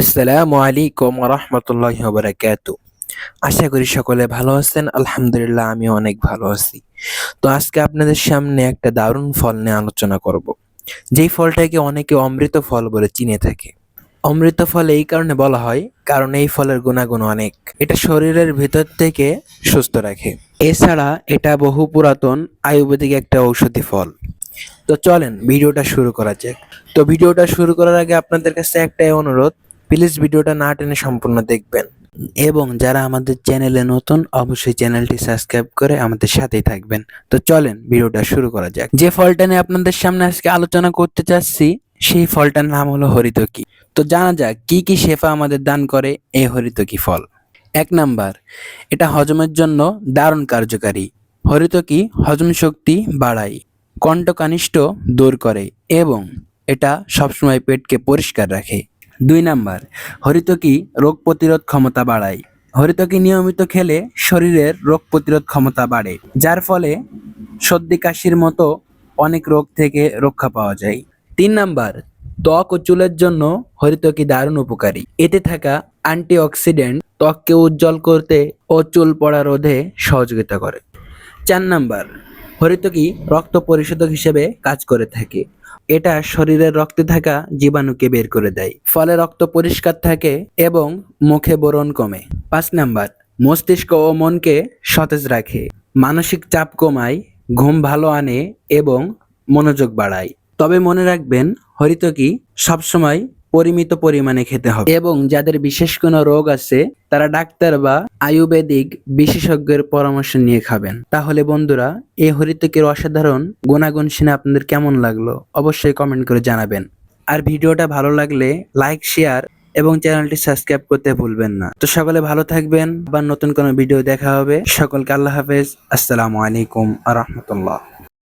আসসালামু আলাইকুম রহমতুল্লাহ বারাকাত আশা করি সকলে ভালো আছেন, আলহামদুলিল্লাহ আমি অনেক ভালো আছি। তো আজকে আপনাদের সামনে একটা দারুণ ফল নিয়ে আলোচনা করব। যেই ফলটাকে অনেকে অমৃত ফল বলে চিনে থাকে। অমৃত ফল এই কারণে বলা হয়, কারণ এই ফলের গুণাগুণ অনেক। এটা শরীরের ভেতর থেকে সুস্থ রাখে। এছাড়া এটা বহু পুরাতন আয়ুর্বেদিক একটা ঔষধি ফল। তো চলেন, ভিডিওটা শুরু করা যাক। তো ভিডিওটা শুরু করার আগে আপনাদের কাছে একটাই অনুরোধ প্লিজ ভিডিওটা না টেনে সম্পূর্ণ দেখবেন। এবং যারা আমাদের চ্যানেলে নতুন, অবশ্যই চ্যানেলটি সাবস্ক্রাইব করে আমাদের সাথেই থাকবেন। তো চলেন, ভিডিওটা শুরু করা যাক। যে ফলটা নিয়ে আপনাদের সামনে আজকে আলোচনা করতে চাচ্ছি, সেই ফলটার নাম হলো হরিতকি। তো জানা যাক, কি কি শেফা আমাদের দান করে এই হরিতকি ফল? এক নাম্বার, এটা হজমের জন্য দারুণ কার্যকারী। হরিতকি হজম শক্তি বাড়ায় কণ্ঠকানিষ্ঠ দূর করে এবং এটা সবসময় পেটকে পরিষ্কার রাখে। দুই নাম্বার, হরিতকি রোগ প্রতিরোধ ক্ষমতা বাড়ায়। হরিতকি নিয়মিত খেলে শরীরের রোগ প্রতিরোধ ক্ষমতা বাড়ে, যার ফলে সর্দি কাশির মতো অনেক রোগ থেকে রক্ষা পাওয়া যায়। তিন নাম্বার, ত্বক ও চুলের জন্য হরিতকি দারুণ উপকারী। এতে থাকা অ্যান্টিঅক্সিডেন্ট ত্বককে উজ্জ্বল করতে ও চুল পড়া রোধে সহযোগিতা করে। চার নাম্বার হরিতকি রক্ত পরিশোধক হিসেবে কাজ করে থাকে। এটা শরীরের রক্তে থাকা জীবাণুকে বের করে দেয়। ফলে রক্ত পরিষ্কার থাকে এবং মুখে বরণ কমে। পাঁচ নাম্বার, মস্তিষ্ক ও মনকে সতেজ রাখে। মানসিক চাপ কমায়, ঘুম ভালো আনে এবং মনোযোগ বাড়ায়। তবে মনে রাখবেন হরিতকি সবসময় পরিমিত পরিমাণে খেতে হবে। এবং যাদের বিশেষ কোনো রোগ আছে, তারা ডাক্তার বা আয়ুর্বেদিক বিশেষজ্ঞের পরামর্শ নিয়ে খাবেন। তাহলে বন্ধুরা এই হরিতকের অসাধারণ গুণাগুণ শুনে আপনাদের কেমন লাগল অবশ্যই কমেন্ট করে জানাবেন। আর ভিডিওটা ভালো লাগলে লাইক শেয়ার এবং চ্যানেলটি সাবস্ক্রাইব করতে ভুলবেন না। তো সকলে ভালো থাকবেন, আবার নতুন কোনো ভিডিও দেখা হবে। সকলকে আল্লাহ হাফেজ। আসসালামু আলাইকুম আ রহমতুল্লাহ।